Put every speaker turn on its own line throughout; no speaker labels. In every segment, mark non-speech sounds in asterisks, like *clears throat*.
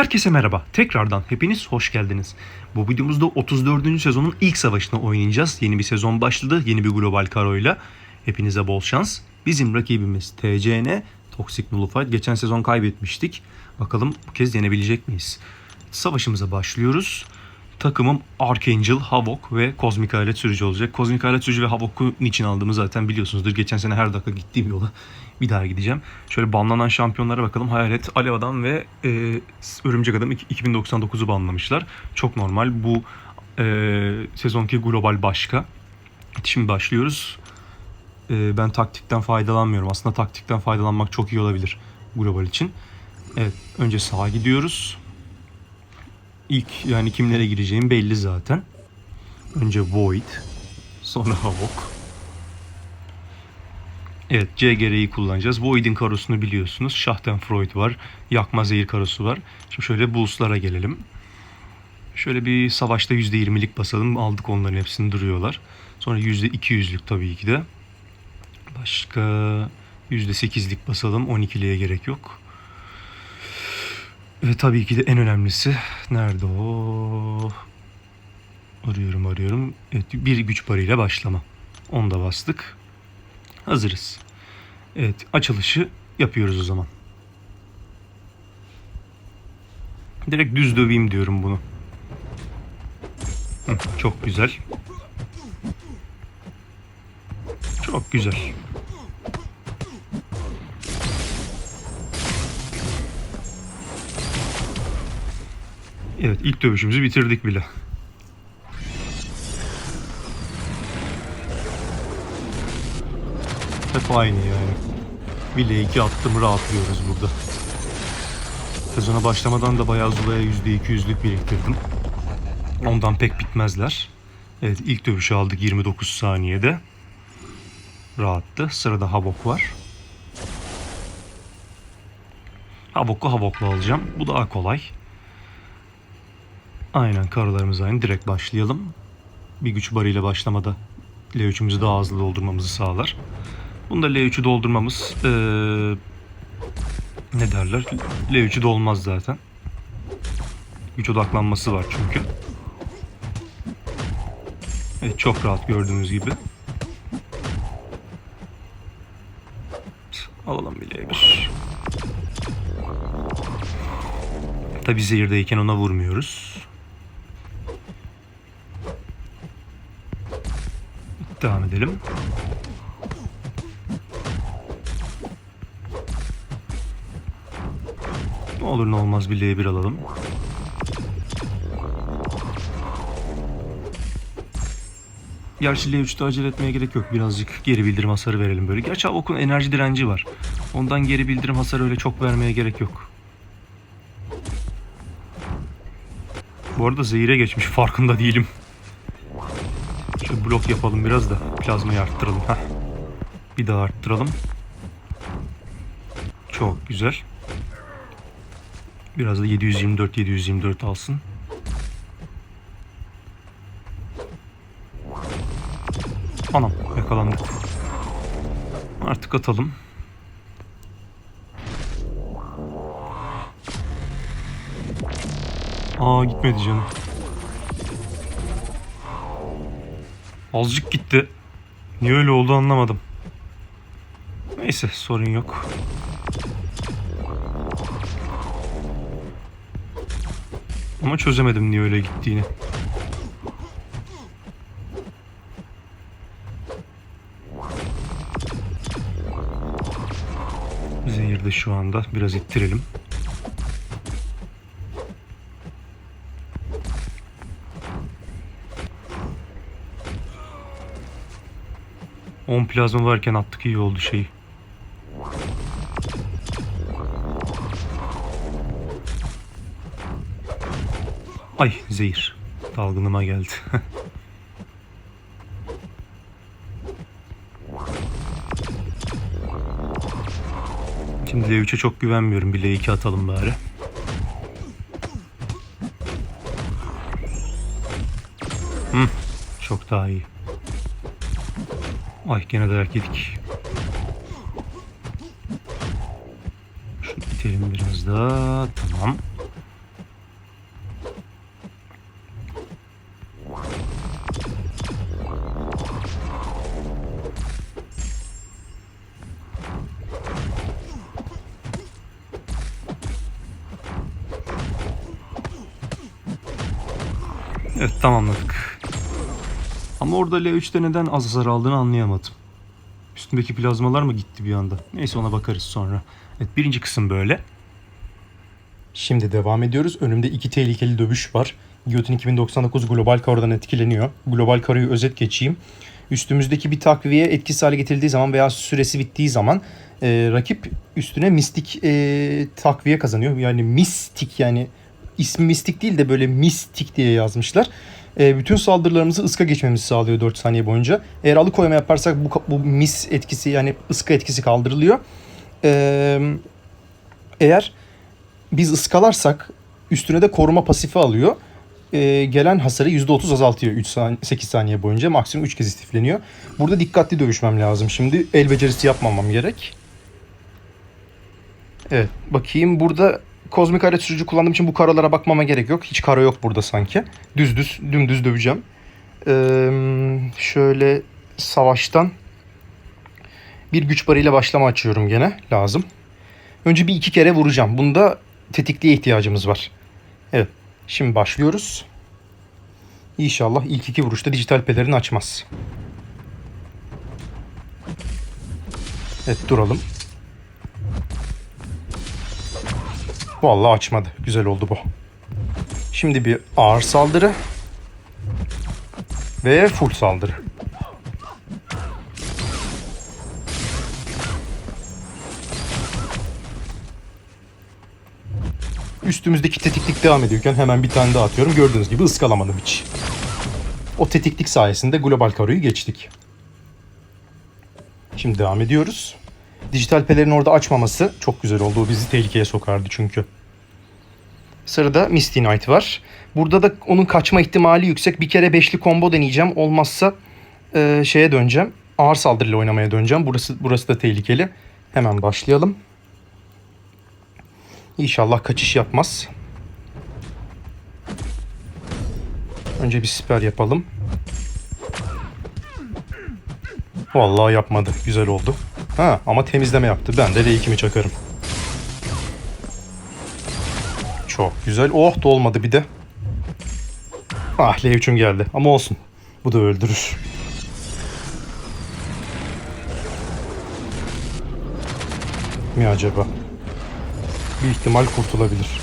Herkese merhaba. Tekrardan hepiniz hoş geldiniz. Bu videomuzda 34. sezonun ilk savaşını oynayacağız. Yeni bir sezon başladı. Yeni bir global karoyla. Hepinize bol şans. Bizim rakibimiz TCN Toxic Nullified. Geçen sezon kaybetmiştik. Bakalım bu kez yenebilecek miyiz? Savaşımıza başlıyoruz. Takımım Archangel, Havok ve Kozmik Alet Sürücü olacak. Kozmik Alet Sürücü ve Havok'u niçin aldığımı zaten biliyorsunuzdur. Geçen sene her dakika gittiğim yola bir daha gideceğim. Şöyle banlanan şampiyonlara bakalım. Hayalet, Alev Adam ve e, Örümcek Adam 2099'u banlamışlar. Çok normal. Bu e, sezonki global başka. Şimdi başlıyoruz. E, ben taktikten faydalanmıyorum. Aslında taktikten faydalanmak çok iyi olabilir global için. Evet, önce sağa gidiyoruz. İlk yani kimlere gireceğim belli zaten. Önce Void, sonra Havok. Evet CGR'yi kullanacağız. Void'in karosunu biliyorsunuz. Schadenfreude var. Yakma zehir karosu var. Şimdi şöyle boostlara gelelim. Şöyle bir savaşta %20'lik basalım. Aldık onların hepsini duruyorlar. Sonra %200'lük tabii ki de. Başka %8'lik basalım. 12'liğe gerek yok. Ve tabii ki de en önemlisi nerede o? Arıyorum arıyorum. Evet, bir güç barıyla başlama. Onu da bastık. Hazırız. Evet açılışı yapıyoruz o zaman. Direkt düz döveyim diyorum bunu. Hı, çok güzel. Çok güzel. Evet ilk dövüşümüzü bitirdik bile. Hep aynı yani. Bile iki attım rahatlıyoruz burada. Sezona başlamadan da bayağı Zula'ya %200'lük biriktirdim. Ondan pek bitmezler. Evet ilk dövüşü aldık 29 saniyede. Rahattı. Sırada Havok var. Havok'u Havok'la alacağım. Bu daha kolay. Aynen karılarımız aynı. Direkt başlayalım. Bir güç barıyla başlamada L3'ümüzü daha hızlı doldurmamızı sağlar. Bunda L3'ü doldurmamız ee, ne derler? L3'ü dolmaz zaten. Güç odaklanması var çünkü. Evet çok rahat gördüğünüz gibi. Alalım bir L1. Tabi zehirdeyken ona vurmuyoruz. Devam edelim. Olur ne olmaz bir L1 alalım. Gerçi L3'te acele etmeye gerek yok. Birazcık geri bildirim hasarı verelim böyle. Gerçi Avok'un enerji direnci var. Ondan geri bildirim hasarı öyle çok vermeye gerek yok. Bu arada zehire geçmiş. Farkında değilim. Şöyle blok yapalım biraz da plazmayı arttıralım. Heh. Bir daha arttıralım. Çok güzel. Biraz da 724 724 alsın. Anam yakalandık. Artık atalım. Aa gitmedi canım. Azıcık gitti. Niye öyle oldu anlamadım. Neyse sorun yok. Ama çözemedim niye öyle gittiğini. Zehirde şu anda. Biraz ittirelim. On plazma varken attık iyi oldu şeyi. Ay zehir. Dalgınıma geldi. *laughs* Şimdi L3'e çok güvenmiyorum. Bir L2 atalım bari. Hı, çok daha iyi. Ay gene dayak yedik. Şunu itelim biraz daha. Tamam. Evet tamamladık. Ama orada L3'te neden az hasar aldığını anlayamadım. Üstündeki plazmalar mı gitti bir anda? Neyse ona bakarız sonra. Evet birinci kısım böyle. Şimdi devam ediyoruz. Önümde iki tehlikeli dövüş var. Giyotin 2099 Global Karo'dan etkileniyor. Global Karo'yu özet geçeyim. Üstümüzdeki bir takviye etkisiz hale getirildiği zaman veya süresi bittiği zaman e, rakip üstüne mistik e, takviye kazanıyor. Yani mistik yani ismi mistik değil de böyle mistik diye yazmışlar. E, bütün saldırılarımızı ıska geçmemizi sağlıyor 4 saniye boyunca. Eğer alıkoyma yaparsak bu, bu mis etkisi yani ıska etkisi kaldırılıyor. E, eğer biz ıskalarsak üstüne de koruma pasifi alıyor. E, gelen hasarı %30 azaltıyor 3 saniye, 8 saniye boyunca. Maksimum 3 kez istifleniyor. Burada dikkatli dövüşmem lazım. Şimdi el becerisi yapmamam gerek. Evet bakayım burada kozmik alet sürücü kullandığım için bu karalara bakmama gerek yok. Hiç kara yok burada sanki. Düz düz dümdüz döveceğim. Ee, şöyle savaştan bir güç barıyla başlama açıyorum gene lazım. Önce bir iki kere vuracağım. Bunda tetikliğe ihtiyacımız var. Evet. Şimdi başlıyoruz. İnşallah ilk iki vuruşta dijital pelerin açmaz. Evet duralım. Vallahi açmadı. Güzel oldu bu. Şimdi bir ağır saldırı. Ve full saldırı. Üstümüzdeki tetiklik devam ediyorken hemen bir tane daha atıyorum. Gördüğünüz gibi ıskalamadım hiç. O tetiklik sayesinde global karoyu geçtik. Şimdi devam ediyoruz. Dijital pelerin orada açmaması çok güzel oldu. O bizi tehlikeye sokardı çünkü. Sırada Misty Knight var. Burada da onun kaçma ihtimali yüksek. Bir kere beşli combo deneyeceğim. Olmazsa e, şeye döneceğim. Ağır saldırıyla oynamaya döneceğim. Burası burası da tehlikeli. Hemen başlayalım. İnşallah kaçış yapmaz. Önce bir siper yapalım. Vallahi yapmadı. Güzel oldu. Ha ama temizleme yaptı. Ben de L2'mi çakarım. Çok güzel. Oh da olmadı bir de. Ah L3'üm geldi. Ama olsun. Bu da öldürür. Mi acaba? Bir ihtimal kurtulabilir.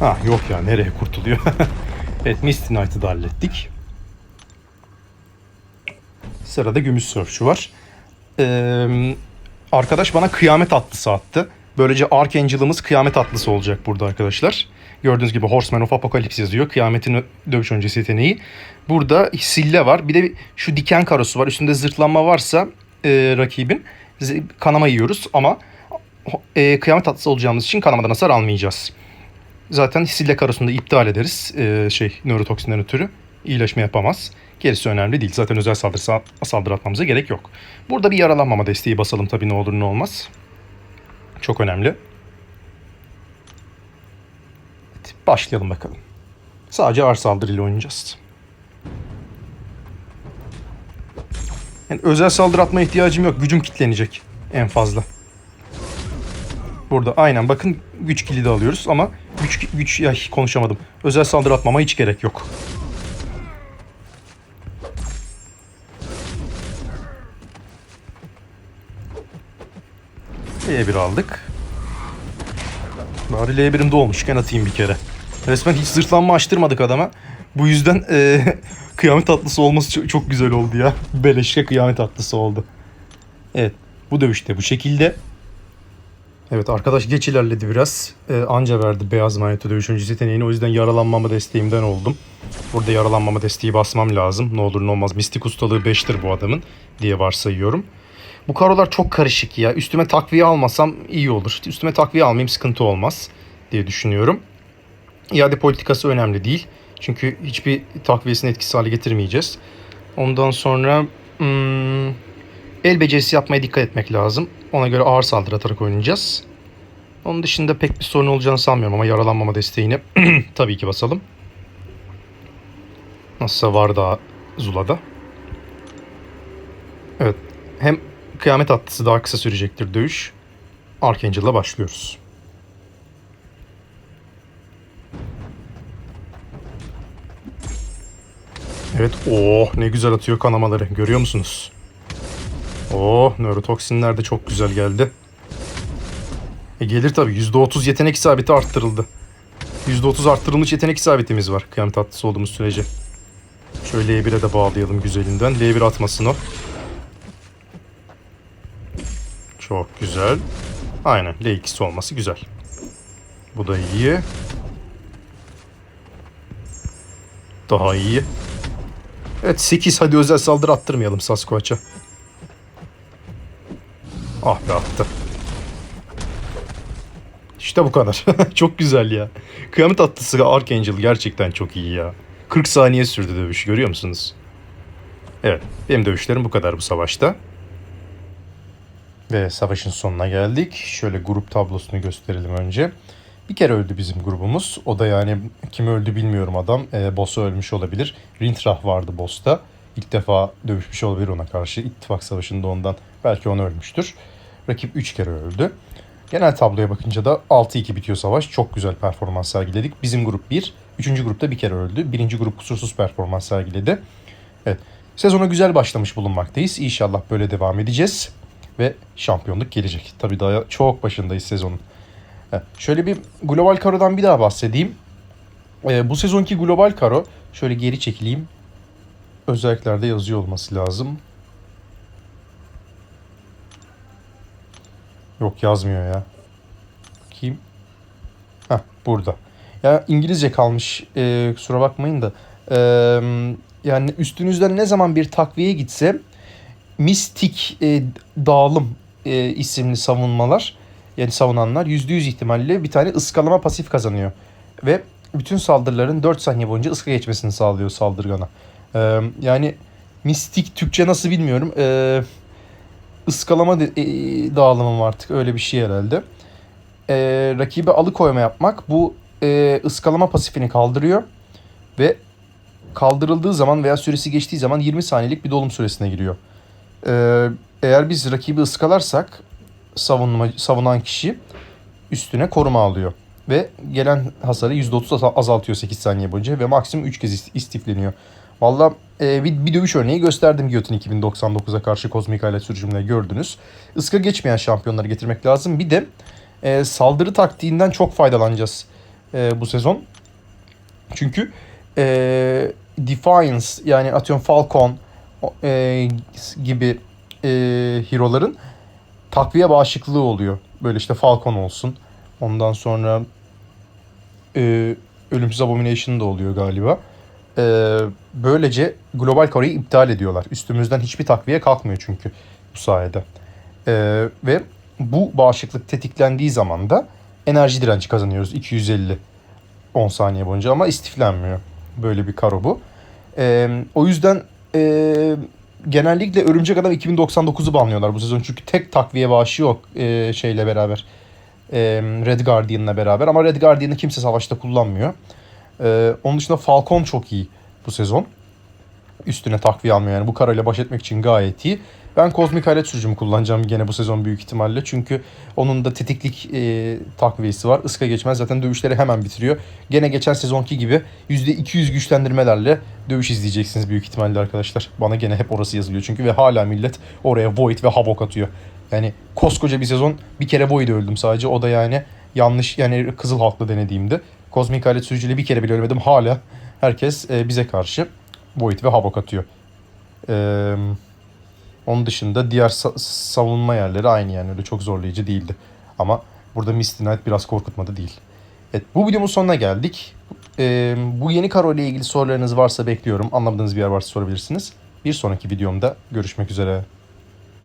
Ah yok ya nereye kurtuluyor? *laughs* evet Misty Knight'ı da hallettik. Sırada gümüş sörfçü var. Ee, arkadaş bana kıyamet atlısı attı. Böylece Archangel'ımız kıyamet atlısı olacak burada arkadaşlar. Gördüğünüz gibi Horseman of Apocalypse yazıyor. Kıyametin dövüş öncesi yeteneği. Burada sille var. Bir de şu diken karosu var. Üstünde zırtlanma varsa e, rakibin kanama yiyoruz ama e, kıyamet atlısı olacağımız için kanamadan hasar almayacağız. Zaten sille karosunu da iptal ederiz. E, şey nörotoksinden ötürü. iyileşme yapamaz. Gerisi önemli değil. Zaten özel saldırı, saldırı atmamıza gerek yok. Burada bir yaralanmama desteği basalım tabii ne olur ne olmaz. Çok önemli. Evet, başlayalım bakalım. Sadece ağır saldırıyla oynayacağız. Yani özel saldırı atma ihtiyacım yok. Gücüm kitlenecek en fazla. Burada aynen bakın güç kilidi alıyoruz ama güç güç ya konuşamadım. Özel saldırı atmama hiç gerek yok. L1 aldık. Bari L1'im de olmuşken atayım bir kere. Resmen hiç zırhlanma açtırmadık adama. Bu yüzden e, *laughs* kıyamet atlısı olması çok, çok güzel oldu ya. Beleşke kıyamet atlısı oldu. Evet. Bu dövüşte bu şekilde. Evet arkadaş geç ilerledi biraz. Ee, anca verdi beyaz manyeto dövüş öncesi yeteneğini. O yüzden yaralanmama desteğimden oldum. Burada yaralanmama desteği basmam lazım. Ne olur ne olmaz. Mistik ustalığı 5'tir bu adamın diye varsayıyorum. Bu karolar çok karışık ya. Üstüme takviye almasam iyi olur. Üstüme takviye almayayım sıkıntı olmaz diye düşünüyorum. İade politikası önemli değil. Çünkü hiçbir takviyesini etkisiz hale getirmeyeceğiz. Ondan sonra hmm, el becerisi yapmaya dikkat etmek lazım. Ona göre ağır saldırı atarak oynayacağız. Onun dışında pek bir sorun olacağını sanmıyorum ama yaralanmama desteğini *clears throat* tabii ki basalım. Nasılsa var daha Zula'da. Evet. Hem kıyamet atlısı daha kısa sürecektir dövüş. Archangel'la başlıyoruz.
Evet oh ne güzel atıyor kanamaları görüyor musunuz? Oh nörotoksinler de çok güzel geldi. E gelir tabi %30 yetenek isabeti arttırıldı. %30 arttırılmış yetenek isabetimiz var kıyamet tatlısı olduğumuz sürece. Şöyle L1'e de bağlayalım güzelinden. L1 atmasın o. Çok güzel. Aynen L2'si olması güzel. Bu da iyi. Daha iyi. Evet 8 hadi özel saldırı attırmayalım Sasquatch'a. Ah be attı. İşte bu kadar. *laughs* çok güzel ya. Kıyamet atlısı Archangel gerçekten çok iyi ya. 40 saniye sürdü dövüş görüyor musunuz? Evet benim dövüşlerim bu kadar bu savaşta. Ve savaşın sonuna geldik. Şöyle grup tablosunu gösterelim önce. Bir kere öldü bizim grubumuz. O da yani kim öldü bilmiyorum adam. E, boss'u ölmüş olabilir. Rintrah vardı boss'ta. İlk defa dövüşmüş olabilir ona karşı. İttifak savaşında ondan belki onu ölmüştür. Rakip 3 kere öldü. Genel tabloya bakınca da 6-2 bitiyor savaş. Çok güzel performans sergiledik. Bizim grup 1. Üçüncü grupta bir kere öldü. Birinci grup kusursuz performans sergiledi. Evet. Sezona güzel başlamış bulunmaktayız. İnşallah böyle devam edeceğiz. Ve şampiyonluk gelecek. Tabii daha çok başındayız sezonun. Şöyle bir Global Karo'dan bir daha bahsedeyim. Ee, bu sezonki Global Karo şöyle geri çekileyim. Özelliklerde yazıyor olması lazım. Yok yazmıyor ya. Bakayım. Heh burada. Ya İngilizce kalmış. Ee, kusura bakmayın da. Ee, yani üstünüzden ne zaman bir takviye gitse mistik e, dağılım e, isimli savunmalar yani savunanlar %100 ihtimalle bir tane ıskalama pasif kazanıyor. Ve bütün saldırıların 4 saniye boyunca ıska geçmesini sağlıyor saldırgana. Ee, yani mistik Türkçe nasıl bilmiyorum. Ee, ıskalama de, e, dağılımı mı artık öyle bir şey herhalde. Ee, rakibe alıkoyma yapmak bu e, ıskalama pasifini kaldırıyor. Ve kaldırıldığı zaman veya süresi geçtiği zaman 20 saniyelik bir dolum süresine giriyor. Ee, eğer biz rakibi ıskalarsak savunma, savunan kişi üstüne koruma alıyor. Ve gelen hasarı %30 azaltıyor 8 saniye boyunca ve maksimum 3 kez ist- istifleniyor. Valla e, bir, bir dövüş örneği gösterdim Giyotin 2099'a karşı kozmik alet sürücümle gördünüz. Iska geçmeyen şampiyonları getirmek lazım. Bir de e, saldırı taktiğinden çok faydalanacağız e, bu sezon. Çünkü e, Defiance yani atıyorum Falcon e, gibi e, hero'ların takviye bağışıklığı oluyor. Böyle işte Falcon olsun. Ondan sonra e, Ölümsüz Abomination da oluyor galiba. E, böylece Global Core'yi iptal ediyorlar. Üstümüzden hiçbir takviye kalkmıyor çünkü bu sayede. E, ve bu bağışıklık tetiklendiği zaman da enerji direnci kazanıyoruz. 250 10 saniye boyunca ama istiflenmiyor. Böyle bir karo bu. E, o yüzden e, genellikle Örümcek Adam 2099'u banlıyorlar bu sezon. Çünkü tek takviye bağışı yok e, şeyle beraber. E, Red Guardian'la beraber. Ama Red Guardian'ı kimse savaşta kullanmıyor. E, onun dışında Falcon çok iyi bu sezon. Üstüne takviye almıyor. Yani bu karayla baş etmek için gayet iyi. Ben kozmik alet sürücümü kullanacağım gene bu sezon büyük ihtimalle. Çünkü onun da tetiklik e, takviyesi var. Iska geçmez zaten dövüşleri hemen bitiriyor. Gene geçen sezonki gibi %200 güçlendirmelerle dövüş izleyeceksiniz büyük ihtimalle arkadaşlar. Bana gene hep orası yazılıyor çünkü ve hala millet oraya Void ve Havok atıyor. Yani koskoca bir sezon bir kere Void öldüm sadece. O da yani yanlış yani Kızıl Halk'la denediğimde. Kozmik alet sürücüyle bir kere bile ölmedim. Hala herkes e, bize karşı Void ve Havok atıyor. Eee... Onun dışında diğer sa- savunma yerleri aynı yani öyle çok zorlayıcı değildi. Ama burada Misty Knight biraz korkutmadı değil. Evet bu videomun sonuna geldik. Ee, bu yeni karo ile ilgili sorularınız varsa bekliyorum. Anlamadığınız bir yer varsa sorabilirsiniz. Bir sonraki videomda görüşmek üzere.